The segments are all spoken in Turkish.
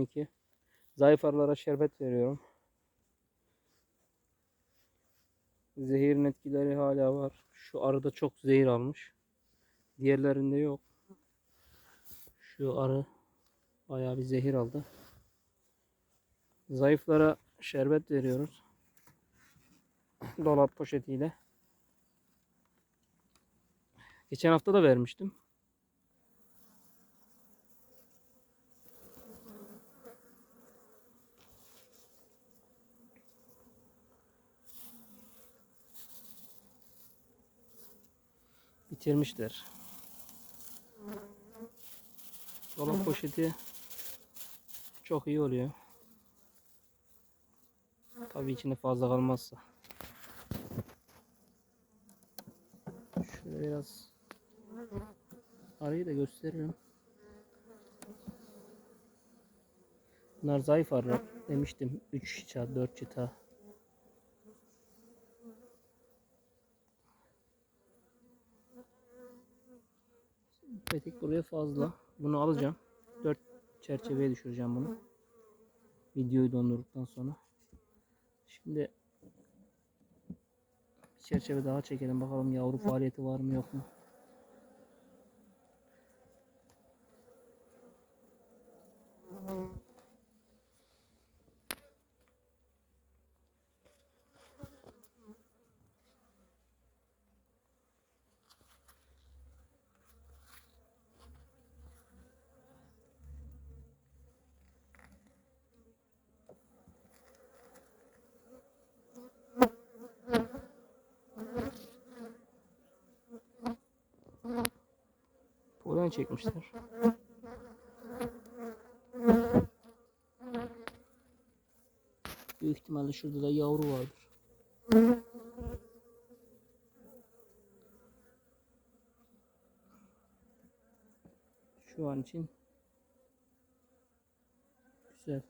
22. Zayıf arılara şerbet veriyorum. Zehirin etkileri hala var. Şu arıda çok zehir almış. Diğerlerinde yok. Şu arı bayağı bir zehir aldı. Zayıflara şerbet veriyoruz. Dolap poşetiyle. Geçen hafta da vermiştim. Bitirmişler. Dolap poşeti çok iyi oluyor. Tabii içinde fazla kalmazsa. Şöyle biraz arayı da gösteririm. Bunlar zayıf arı demiştim. 3 çıta, 4 çıta. Petek buraya fazla. Bunu alacağım. 4 çerçeveye düşüreceğim bunu. Videoyu dondurduktan sonra. Şimdi bir çerçeve daha çekelim bakalım yavru faaliyeti var mı yok mu? Polen çekmişler. Büyük ihtimalle şurada da yavru vardır. Şu an için güzel.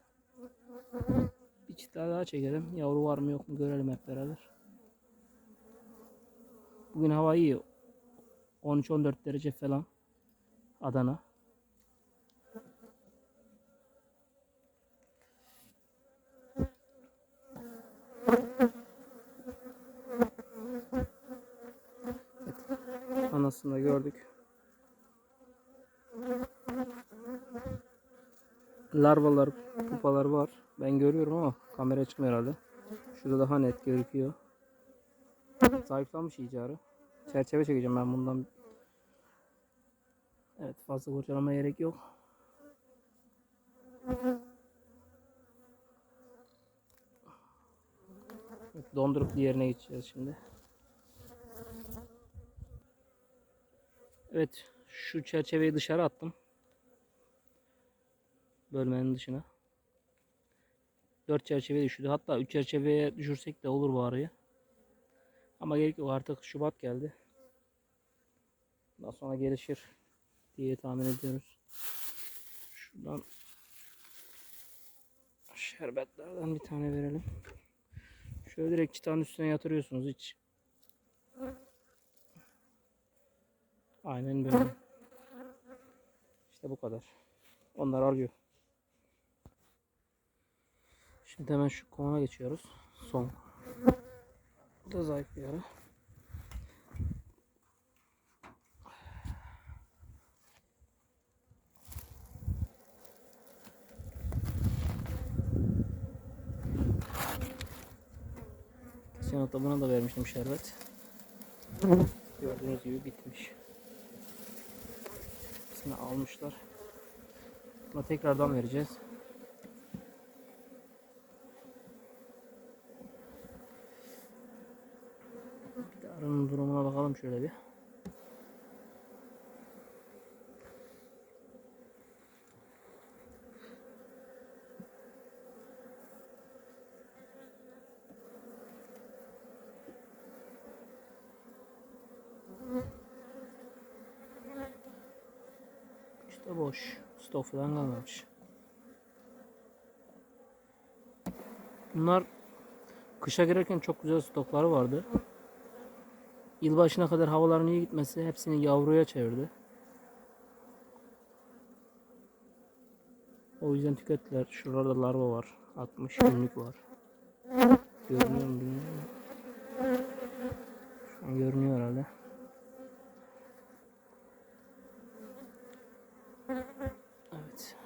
Bir çift daha çekelim. Yavru var mı yok mu görelim hep beraber. Bugün hava iyi. 13-14 derece falan. Adana. Evet. Anasını da gördük. Larvalar, pupalar var. Ben görüyorum ama kamera çıkmıyor herhalde. Şurada daha net gözüküyor. Zayıflamış iyice arı. Çerçeve çekeceğim ben bundan. Evet fazla kurcalama gerek yok. Evet, dondurup diğerine geçeceğiz şimdi. Evet şu çerçeveyi dışarı attım. Bölmenin dışına. 4 çerçeve düşürdü. Hatta 3 çerçeveye düşürsek de olur bu arayı. Ama gerek yok artık Şubat geldi. Daha sonra gelişir diye tahmin ediyoruz. Şuradan şerbetlerden bir tane verelim. Şöyle direkt çıtanın üstüne yatırıyorsunuz hiç. Aynen böyle. İşte bu kadar. Onlar arıyor. Şimdi hemen şu kona geçiyoruz. Son. Bu da zayıf bir ara. Hafta buna da vermiştim şerbet. Gördüğünüz gibi bitmiş. Hepsini almışlar. Buna tekrardan vereceğiz. Bir de arının durumuna bakalım şöyle bir. İşte boş. Stok falan kalmamış. Bunlar kışa girerken çok güzel stokları vardı. Yılbaşına kadar havaların iyi gitmesi hepsini yavruya çevirdi. O yüzden tükettiler. Şurada larva var. 60 günlük var. Görünüyor mu bilmiyorum. Şu an görünüyor herhalde. Evet.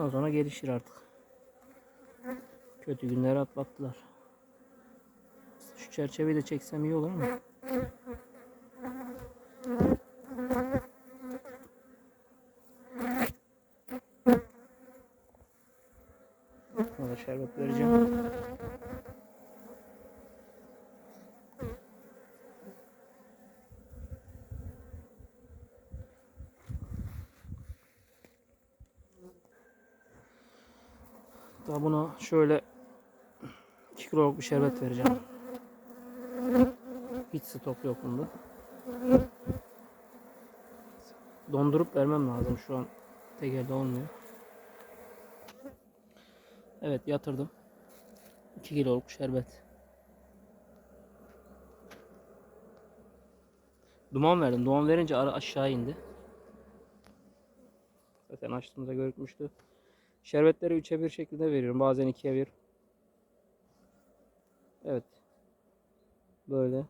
Bundan sonra gelişir artık. Kötü günleri atlattılar. Şu çerçeveyi de çeksem iyi olur ama. Da şerbet vereceğim. Daha buna şöyle 2 kiloluk bir şerbet vereceğim. Hiç stok yok bunda. Dondurup vermem lazım şu an tek elde olmuyor. Evet yatırdım. 2 kiloluk şerbet. Duman verdim. Duman verince ara aşağı indi. Zaten açtığımızda görükmüştü. Şerbetleri 3'e 1 şeklinde veriyorum. Bazen 2'ye 1. Evet. Böyle.